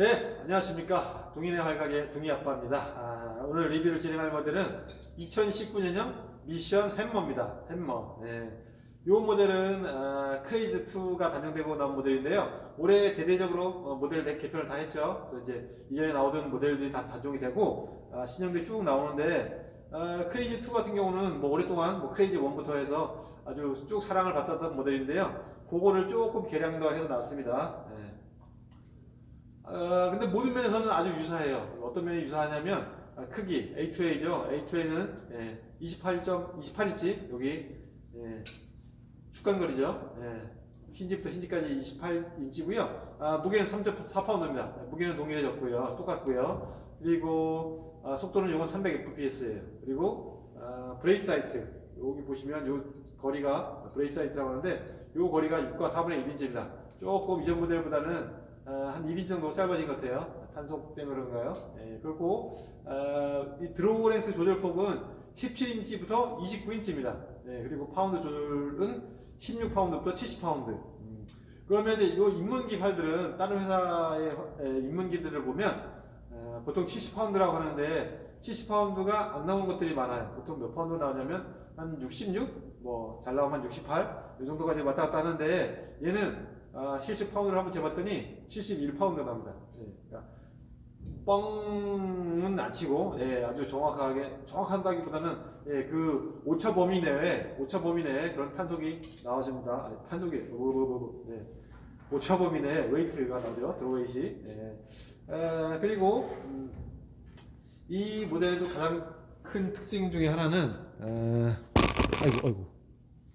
네, 안녕하십니까. 동인의 활각의 동이 아빠입니다. 아, 오늘 리뷰를 진행할 모델은 2019년형 미션 햄머입니다. 햄머. 네. 이 모델은 아, 크레이즈 2가 단종되고 나온 모델인데요. 올해 대대적으로 어, 모델 대- 개편을 다 했죠. 그래서 이제 이전에 나오던 모델들이 다 단종이 되고 아, 신형들이 쭉 나오는데 아, 크레이지 2 같은 경우는 뭐 오랫동안 뭐 크레이지 1부터 해서 아주 쭉 사랑을 받았던 모델인데요. 그거를 조금 개량도 해서 나왔습니다. 네. 어, 근데 모든 면에서는 아주 유사해요. 어떤 면이 유사하냐면 아, 크기 A2A죠. A2A는 예, 28점 28인치 여기 예, 축간거리죠. 예, 흰집부터 흰집까지 28인치고요. 아, 무게는 3.4파운드입니다. 무게는 동일해졌고요. 똑같고요. 그리고 아, 속도는 이건 300fps예요. 그리고 아, 브레이스 사이트 여기 보시면 요 거리가 브레이스 사이트라고 하는데 요 거리가 6과 4분의 1인치입니다. 조금 이전 모델보다는 아, 한 1인치 정도 짧아진 것 같아요. 탄속 때문에 그런가요? 예, 그리고 아, 이 드로우 렌스 조절폭은 17인치부터 29인치입니다. 예, 그리고 파운드 조절은 16파운드부터 70파운드. 음, 그러면 이제 이 입문기 팔들은 다른 회사의 에, 입문기들을 보면 어, 보통 70파운드라고 하는데 70파운드가 안 나온 것들이 많아요. 보통 몇 파운드 나오냐면 한 66, 뭐 잘 나오면 68, 이 정도까지 왔다 갔다 하는데 얘는 아, 실제 파운드를 한번 재봤더니 71파운드 나옵니다. 예, 그러니까 뻥은 안 치고 예, 아주 정확하게 정확하다기보다는 예, 그 오차 범위 내에 오차 범위 내에 그런 탄속이 나와줍니다. 아니, 탄속이 뭐, 뭐, 뭐, 뭐, 네. 오차 범위 내에 웨이트가 나오죠. 드로웨이시. 예. 에, 그리고 음, 이 모델의 또 가장 큰 특징 중에 하나는 에, 아이고 아이고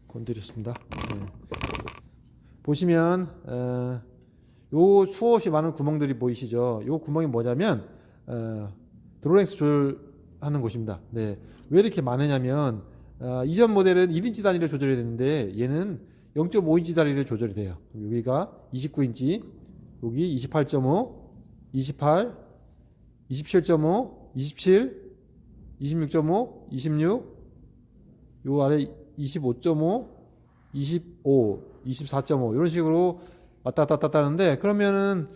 건드렸습니다. 네. 보시면 어, 요 수없이 많은 구멍들이 보이시죠? 요 구멍이 뭐냐면 어, 드로렉스 조절하는 곳입니다. 네. 왜 이렇게 많으냐면 어, 이전 모델은 1인치 단위로 조절이 됐는데 얘는 0.5인치 단위로 조절이 돼요. 여기가 29인치, 여기 28.5, 28, 27.5, 27, 26.5, 26, 요 아래 25.5, 25, 24.5 이런 식으로 왔다 갔다 왔다 하는데 그러면은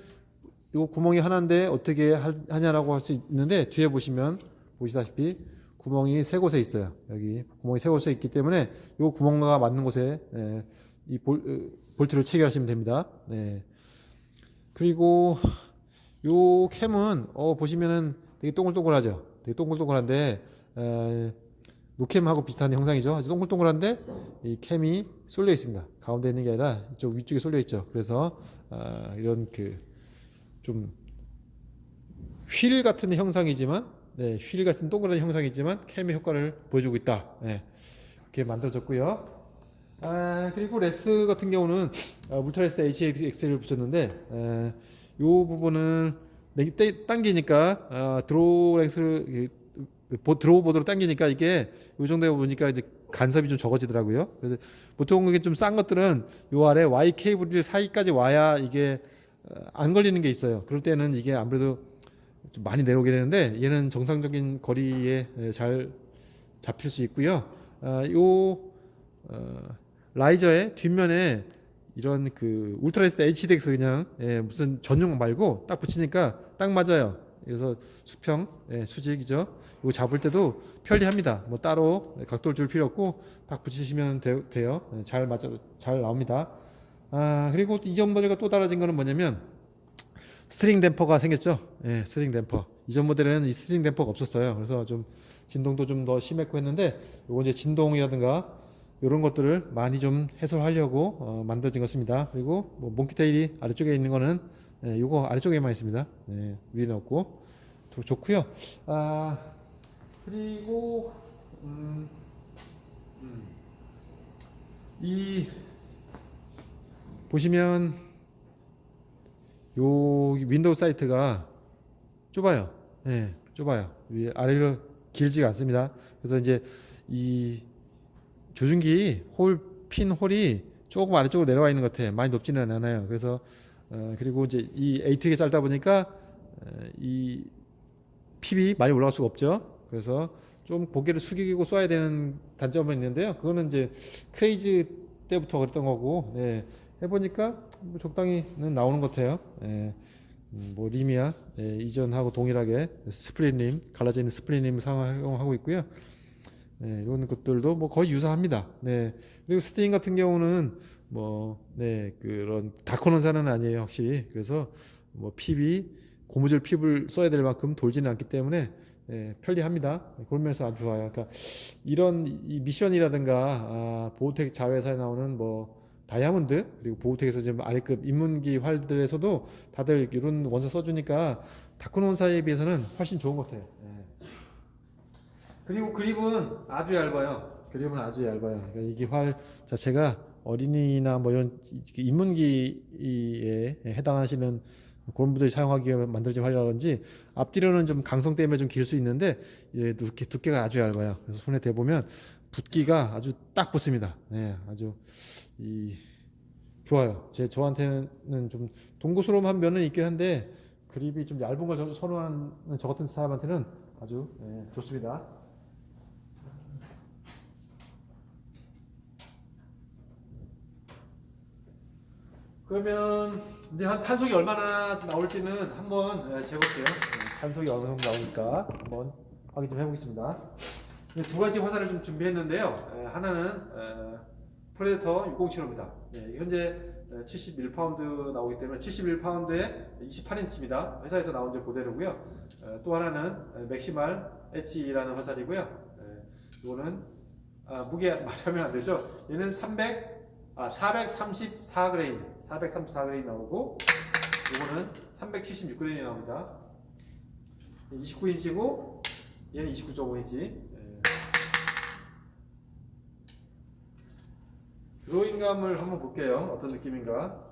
요 구멍이 하나인데 어떻게 할- 하냐라고 할 수 있는데 뒤에 보시면 보시다시피 구멍이 세 곳에 있어요. 여기 구멍이 세 곳에 있기 때문에 요 구멍과 맞는 곳에 예, 이 볼, 어, 볼트를 체결하시면 됩니다. 네. 그리고 요 캠은 어 보시면은 되게 동글동글하죠. 되게 동글동글한데 에, 노캠하고 비슷한 형상이죠. 아주 동글동글한데 이 캠이 쏠려 있습니다. 가운데 있는 게 아니라 이쪽 위쪽에 쏠려 있죠. 그래서 아, 이런 그 좀 휠 같은 형상이지만 네, 휠 같은 동그란 형상이지만 캠의 효과를 보여주고 있다. 네, 이렇게 만들어졌고요. 아, 그리고 레스 같은 경우는 아, 울트라레스 HX를 붙였는데 에, 요 부분은 당기니까 아, 드로우 랭스를 그 보- 드로우 보드로 당기니까 이게 요 정도에 보니까 이제 간섭이 좀 적어지더라고요. 그래서 보통 이게 좀 싼 것들은 요 아래 Y 케이블 사이까지 와야 이게 어, 안 걸리는 게 있어요. 그럴 때는 이게 아무래도 좀 많이 내려오게 되는데 얘는 정상적인 거리에 에, 잘 잡힐 수 있고요. 아, 요 어, 라이저의 뒷면에 이런 그 울트라레스 HDX 그냥 예, 무슨 전용 말고 딱 붙이니까 딱 맞아요. 그래서 수평 예, 수직이죠. 이거 잡을 때도 편리합니다. 뭐 따로 각도를 줄 필요 없고 딱 붙이시면 되, 돼요. 예, 잘 맞아 잘 나옵니다. 아 그리고 또 이전 모델과 또 달라진 거는 뭐냐면 스트링 댐퍼가 생겼죠. 예, 스트링 댐퍼. 이전 모델에는 이 스트링 댐퍼가 없었어요. 그래서 좀 진동도 좀 더 심했고 했는데 요거 이제 진동이라든가 이런 것들을 많이 좀 해소하려고 어, 만들어진 것입니다. 그리고 뭐 몽키테일이 아래쪽에 있는 거는 예, 요거 아래쪽에만 있습니다. 네, 위에는 없고 또 좋고요. 아 그리고 음, 음, 이 보시면 요 윈도우 사이트가 좁아요. 예, 좁아요. 위 아래로 길지가 않습니다. 그래서 이제 이 조준기 홀, 핀 홀이 조금 아래쪽으로 내려와 있는 것 같아요. 많이 높지는 않아요. 그래서 어, 그리고 이제 이 A2가 짧다 보니까 어, 이 핍이 많이 올라갈 수가 없죠. 그래서 좀 고개를 숙이고 쏴야 되는 단점은 있는데요. 그거는 이제 크레이즈 때부터 그랬던 거고 네, 해보니까 뭐 적당히는 나오는 것 같아요. 예. 음, 뭐 림이야 예, 이전하고 동일하게 스프링 림 갈라져 있는 스프링 림 사용하고 있고요. 네, 이런 것들도 뭐 거의 유사합니다. 네. 그리고 스테인 같은 경우는 뭐, 네, 그런 다코논사는 아니에요, 확실히. 그래서 뭐 PB, 고무줄 핍을 써야 될 만큼 돌지는 않기 때문에 예, 편리합니다. 그런 면에서 아주 좋아요. 그러니까 이런 이 미션이라든가 아, 보호텍 자회사에 나오는 뭐 다이아몬드 그리고 보호텍에서 지금 아래급 입문기 활들에서도 다들 이런 원서 써주니까 다코논사에 비해서는 훨씬 좋은 것 같아요. 예. 그리고 그립은 아주 얇아요. 그립은 아주 얇아요. 그러니까 이게 활 자체가 어린이나 뭐 이런 인문기에 해당하시는 그런 분들이 사용하기에 만들어진 활이라든지 앞뒤로는 좀 강성 때문에 좀 길 수 있는데 예, 두께, 두께가 아주 얇아요. 그래서 손에 대보면 붓기가 아주 딱 붙습니다. 네, 아주 이 좋아요. 제 저한테는 좀 동구스러움한 면은 있긴 한데 그립이 좀 얇은 걸 저- 선호하는 저 같은 사람한테는 아주 예, 좋습니다. 그러면 이제 한 탄속이 얼마나 나올지는 한번 예, 재볼게요. 예. 탄속이 어느 정도 나오니까 한번 확인 좀 해보겠습니다. 두 가지 화살을 좀 준비했는데요. 예, 하나는 프레데터 607호입니다. 현재 71파운드 나오기 때문에 71파운드에 28인치입니다. 회사에서 나온 제고대로고요. 또 하나는 맥시말 엣지라는 화살이고요. 이거는 아, 무게 말하면 안 되죠. 얘는 300, 아, 434g 434g이 나오고 이거는 376g이 나옵니다. 29인치고 얘는 29.5인치. 예. 드로잉감을 한번 볼게요. 어떤 느낌인가?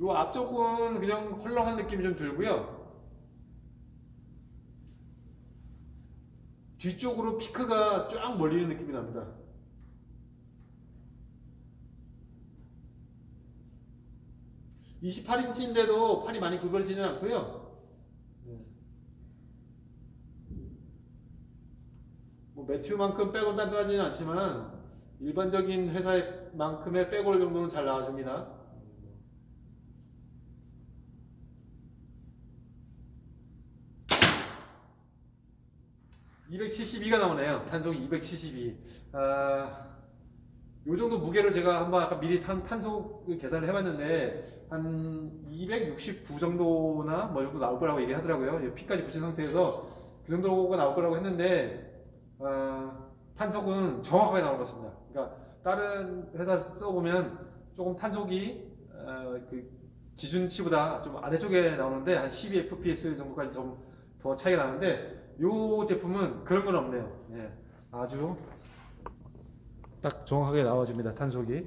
요 앞쪽은 그냥 헐렁한 느낌이 좀 들고요. 뒤쪽으로 피크가 쫙 몰리는 느낌이 납니다. (28인치인데도) 판이 많이 굵어지지는 않고요. 뭐 매튜만큼 백올 단단하지는 않지만 일반적인 회사의 만큼의 백올 정도는 잘 나와줍니다. (272가) 나오네요. 탄속이 (272) 아, 요 정도 무게를 제가 한번 아까 미리 탄, 탄속 계산을 해봤는데 한 269 정도나 뭐 정도 나올 거라고 얘기하더라고요. 피까지 붙인 상태에서 그 정도가 나올 거라고 했는데 어, 탄속은 정확하게 나온 것 같습니다. 그러니까 다른 회사 써보면 조금 탄속이 어, 그 기준치보다 좀 아래쪽에 나오는데 한 12fps 정도까지 좀 더 차이가 나는데 이 제품은 그런 건 없네요. 예, 아주 딱 정확하게 나와줍니다. 탄속이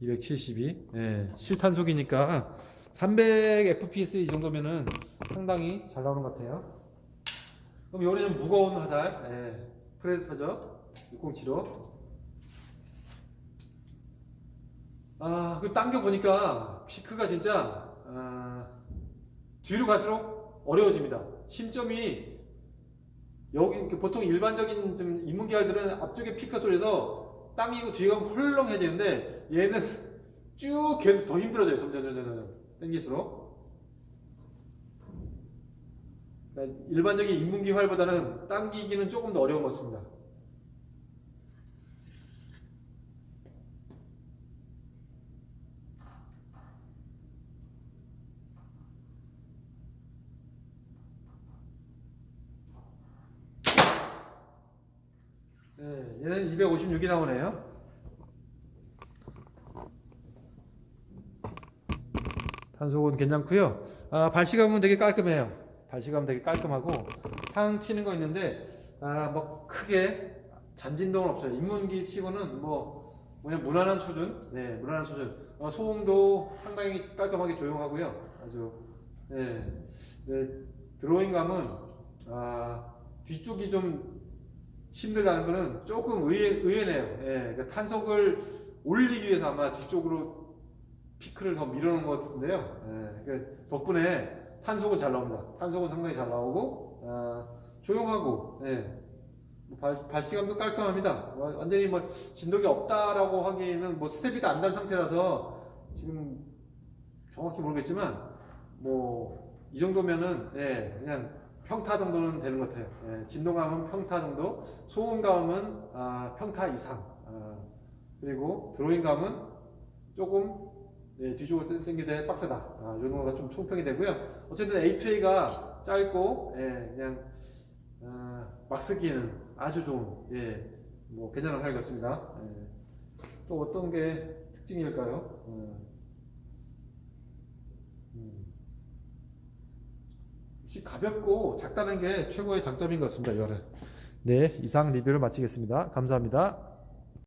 272. 예, 실탄속이니까 300fps 이 정도면은 상당히 잘 나오는 것 같아요. 그럼 요번에 좀 무거운 화살, 예, 프레데터죠. 607호. 아, 그 당겨 보니까 피크가 진짜 아, 뒤로 갈수록 어려워집니다. 심점이 여기 보통 일반적인 좀 인문계열들은 앞쪽에 당기고 뒤에 가면 헐렁해지는데 얘는 쭉 계속 더 힘들어져요. 점점 점점 점점 당길수록. 그러니까 일반적인 인문기 활보다는 당기기는 조금 더 어려운 것 같습니다. 네, 얘는 256이 나오네요. 탄속은 괜찮고요. 아, 발시감은 되게 깔끔해요. 발시감은 되게 깔끔하고 향 튀는 거 있는데 아, 뭐 크게 잔진동은 없어요. 입문기 치고는 뭐 그냥 무난한 수준. 네, 무난한 수준. 어, 소음도 상당히 깔끔하게 조용하고요. 아주 네, 네 드로잉감은 아, 뒤쪽이 좀 힘들다는 거는 조금 의외, 의외네요. 예, 그러니까 탄속을 올리기 위해서 아마 뒤쪽으로 피크를 더 밀어놓은 것 같은데요. 예, 그러니까 덕분에 탄속은 잘 나옵니다. 탄속은 상당히 잘 나오고, 아, 조용하고, 예, 뭐 발, 발시감도 깔끔합니다. 와- 완전히 뭐 진동이 없다라고 하기에는 뭐 스텝이 다 안 단 상태라서 지금 정확히 모르겠지만 뭐 이 정도면은 예 그냥 평타 정도는 되는 것 같아요. 예, 진동감은 평타 정도, 소음감은 아, 평타 이상, 아, 그리고 드로잉감은 조금 예, 뒤쪽으로 당기되 빡세다. 아, 이 정도가 좀 총평이 되고요. 어쨌든 A2A가 짧고 예, 그냥 아, 막 쓰기에는 아주 좋은 예, 뭐 괜찮은 칼 같습니다. 예. 또 어떤 게 특징일까요? 음. 음. 역시 가볍고 작다는 게 최고의 장점인 것 같습니다. 이거는. 네, 이상 리뷰를 마치겠습니다. 감사합니다.